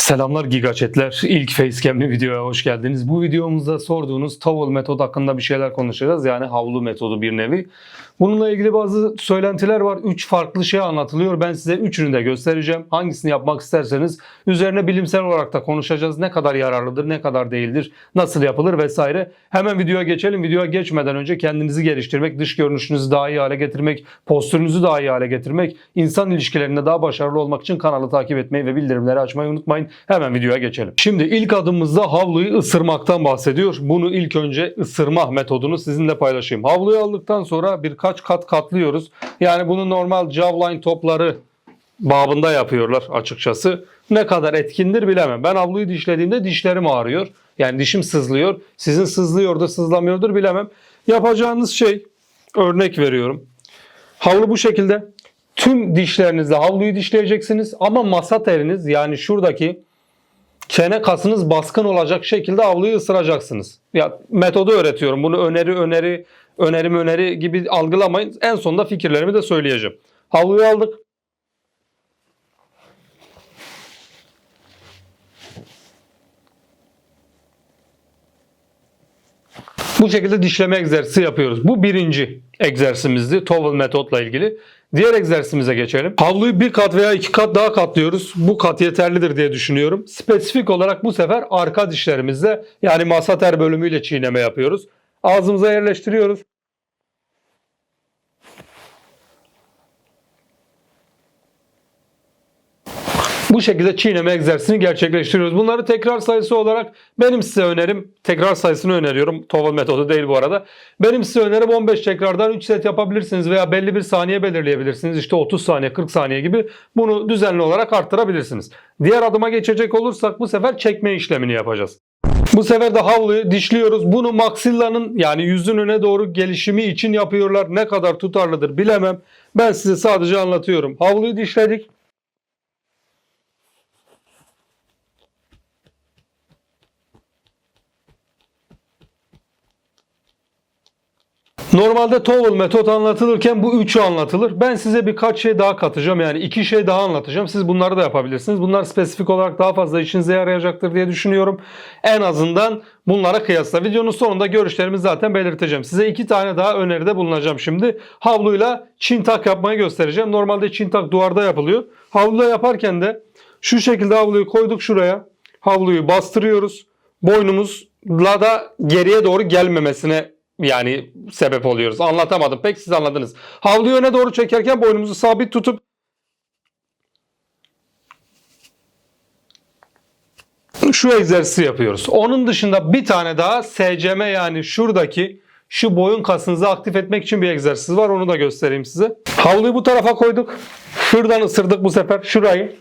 Selamlar Gigaçetler. İlk Facecam'li videoya hoş geldiniz. Bu videomuzda sorduğunuz towel metod hakkında bir şeyler konuşacağız. Yani havlu metodu bir nevi. Bununla ilgili bazı söylentiler var. Üç farklı şey anlatılıyor. Ben size üçünü de göstereceğim. Hangisini yapmak isterseniz üzerine bilimsel olarak da konuşacağız. Ne kadar yararlıdır, ne kadar değildir, nasıl yapılır vesaire. Hemen videoya geçelim. Videoya geçmeden önce kendinizi geliştirmek, dış görünüşünüzü daha iyi hale getirmek, postürünüzü daha iyi hale getirmek, insan ilişkilerinde daha başarılı olmak için kanalı takip etmeyi ve bildirimleri açmayı unutmayın. Hemen videoya geçelim. Şimdi ilk adımımızda havluyu ısırmaktan bahsediyor. Bunu ilk önce ısırma metodunu sizinle paylaşayım. Havluyu aldıktan sonra birkaç kat katlıyoruz. Yani bunu normal Javelin topları babında yapıyorlar açıkçası. Ne kadar etkindir bilemem. Ben havluyu dişlediğimde dişlerim ağrıyor. Yani dişim sızlıyor. Sizin sızlıyordur sızlamıyordur bilemem. Yapacağınız şey örnek veriyorum. Havlu bu şekilde. Tüm dişlerinizle havluyu dişleyeceksiniz ama masa teriniz yani şuradaki çene kasınız baskın olacak şekilde havluyu ısıracaksınız. Ya metodu öğretiyorum. Bunu öneri öneri önerim öneri gibi algılamayın. En sonunda fikirlerimi de söyleyeceğim. Havluyu aldık. Bu şekilde dişleme egzersizi yapıyoruz. Bu birinci egzersizimizdi. Towel metotla ilgili. Diğer egzersizimize geçelim. Havluyu bir kat veya iki kat daha katlıyoruz. Bu kat yeterlidir diye düşünüyorum. Spesifik olarak bu sefer arka dişlerimizle yani masater bölümüyle çiğneme yapıyoruz. Ağzımıza yerleştiriyoruz. Bu şekilde çiğneme egzersizini gerçekleştiriyoruz. Bunları tekrar sayısı olarak benim size önerim, tekrar sayısını öneriyorum. Towel metodu değil bu arada. Benim size önerim 15 tekrardan 3 set yapabilirsiniz veya belli bir saniye belirleyebilirsiniz. İşte 30 saniye, 40 saniye gibi bunu düzenli olarak arttırabilirsiniz. Diğer adıma geçecek olursak bu sefer çekme işlemini yapacağız. Bu sefer de havluyu dişliyoruz. Bunu maksillanın yani yüzün öne doğru gelişimi için yapıyorlar. Ne kadar tutarlıdır bilemem. Ben size sadece anlatıyorum. Havluyu dişledik. Normalde Towel metot anlatılırken bu üçü anlatılır. Ben size birkaç şey daha katacağım. Yani iki şey daha anlatacağım. Siz bunları da yapabilirsiniz. Bunlar spesifik olarak daha fazla işinize yarayacaktır diye düşünüyorum. En azından bunlara kıyasla. Videonun sonunda görüşlerimi zaten belirteceğim. Size iki tane daha öneride bulunacağım şimdi. Havluyla çin tak yapmayı göstereceğim. Normalde çin tak duvarda yapılıyor. Havluyla yaparken de şu şekilde havluyu koyduk şuraya. Havluyu bastırıyoruz. Boynumuzla da geriye doğru gelmemesine yani sebep oluyoruz. Anlatamadım. Pek siz anladınız. Havluyu öne doğru çekerken boynumuzu sabit tutup şu egzersizi yapıyoruz. Onun dışında bir tane daha SCM yani şuradaki şu boyun kasınızı aktif etmek için bir egzersiz var. Onu da göstereyim size. Havluyu bu tarafa koyduk. Şuradan ısırdık bu sefer. Şurayı.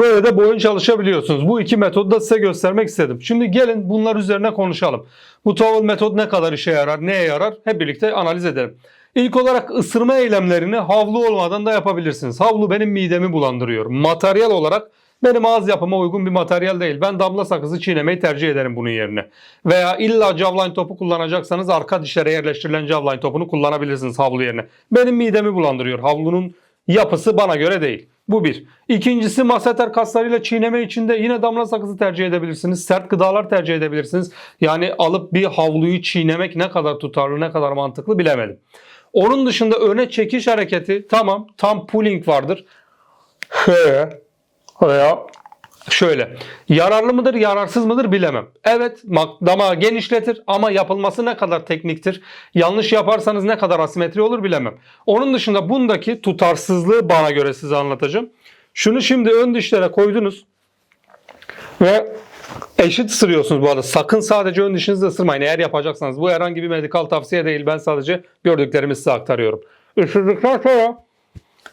Böyle de boyun çalışabiliyorsunuz. Bu iki metodu da size göstermek istedim. Şimdi gelin bunlar üzerine konuşalım. Bu towel metod ne kadar işe yarar, neye yarar hep birlikte analiz edelim. İlk olarak ısırma eylemlerini havlu olmadan da yapabilirsiniz. Havlu benim midemi bulandırıyor. Materyal olarak benim ağız yapıma uygun bir materyal değil. Ben damla sakızı çiğnemeyi tercih ederim bunun yerine. Veya illa Javelin topu kullanacaksanız arka dişlere yerleştirilen Javelin topunu kullanabilirsiniz havlu yerine. Benim midemi bulandırıyor. Havlunun yapısı bana göre değil. Bu bir. İkincisi masseter kaslarıyla çiğneme için de yine damla sakızı tercih edebilirsiniz. Sert gıdalar tercih edebilirsiniz. Yani alıp bir havluyu çiğnemek ne kadar tutarlı ne kadar mantıklı bilemedim. Onun dışında öne çekiş hareketi tamam tam pulling vardır. Şöyle veya şöyle. Yararlı mıdır yararsız mıdır bilemem. Evet damağı genişletir ama yapılması ne kadar tekniktir. Yanlış yaparsanız ne kadar asimetri olur bilemem. Onun dışında bundaki tutarsızlığı bana göre size anlatacağım. Şunu şimdi ön dişlere koydunuz ve eşit ısırıyorsunuz bu arada. Sakın sadece ön dişinizi ısırmayın eğer yapacaksanız. Bu herhangi bir medikal tavsiye değil. Ben sadece gördüklerimi size aktarıyorum. Isırdıktan sonra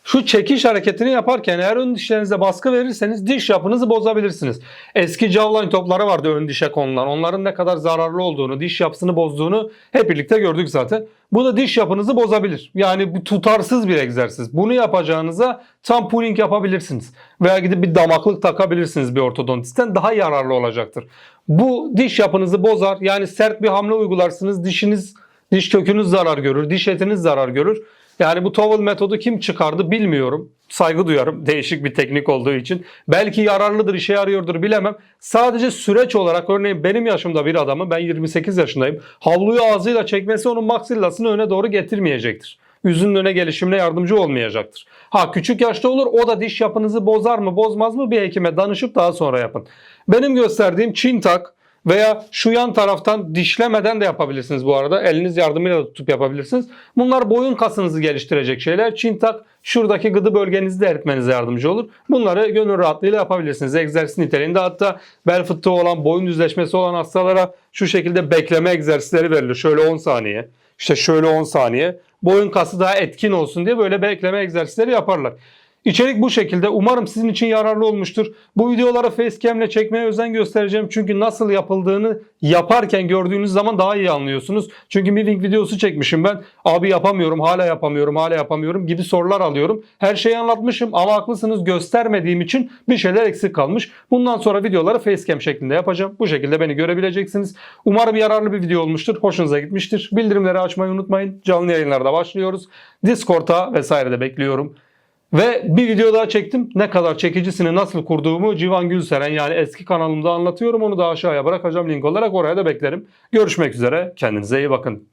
şu çekiş hareketini yaparken eğer ön dişlerinize baskı verirseniz diş yapınızı bozabilirsiniz. Eski Javelin topları vardı ön dişe konulan. Onların ne kadar zararlı olduğunu, diş yapısını bozduğunu hep birlikte gördük zaten. Bu da diş yapınızı bozabilir. Yani bu tutarsız bir egzersiz. Bunu yapacağınıza tam pulling yapabilirsiniz. Veya gidip bir damaklık takabilirsiniz bir ortodontistten. Daha yararlı olacaktır. Bu diş yapınızı bozar. Yani sert bir hamle uygularsınız. Dişiniz Diş kökünüz zarar görür, diş etiniz zarar görür. Yani bu Towel metodu kim çıkardı bilmiyorum. Saygı duyarım değişik bir teknik olduğu için. Belki yararlıdır, işe yarıyordur bilemem. Sadece süreç olarak örneğin benim yaşımda bir adamın, ben 28 yaşındayım. Havluyu ağzıyla çekmesi onun maksillasını öne doğru getirmeyecektir. Yüzünün öne gelişimine yardımcı olmayacaktır. Ha küçük yaşta olur o da diş yapınızı bozar mı bozmaz mı bir hekime danışıp daha sonra yapın. Benim gösterdiğim çin tak veya şu yan taraftan dişlemeden de yapabilirsiniz bu arada. Eliniz yardımıyla da tutup yapabilirsiniz. Bunlar boyun kasınızı geliştirecek şeyler. Çin tak şuradaki gıdı bölgenizi de eritmenize yardımcı olur. Bunları gönül rahatlığıyla yapabilirsiniz. Egzersiz niteliğinde hatta bel fıtığı olan, boyun düzleşmesi olan hastalara şu şekilde bekleme egzersizleri verilir. Şöyle 10 saniye, işte şöyle 10 saniye. Boyun kası daha etkin olsun diye böyle bekleme egzersizleri yaparlar. İçerik bu şekilde. Umarım sizin için yararlı olmuştur. Bu videoları facecam ile çekmeye özen göstereceğim. Çünkü nasıl yapıldığını yaparken gördüğünüz zaman daha iyi anlıyorsunuz. Çünkü moving videosu çekmişim ben. Abi yapamıyorum, hala yapamıyorum, hala yapamıyorum gibi sorular alıyorum. Her şeyi anlatmışım ama haklısınız göstermediğim için bir şeyler eksik kalmış. Bundan sonra videoları facecam şeklinde yapacağım. Bu şekilde beni görebileceksiniz. Umarım yararlı bir video olmuştur. Hoşunuza gitmiştir. Bildirimleri açmayı unutmayın. Canlı yayınlarda başlıyoruz. Discord'a vesaire de bekliyorum. Ve bir video daha çektim. Ne kadar çekicisini nasıl kurduğumu Civan Gülseren yani eski kanalımda anlatıyorum. Onu da aşağıya bırakacağım link olarak oraya da beklerim. Görüşmek üzere. Kendinize iyi bakın.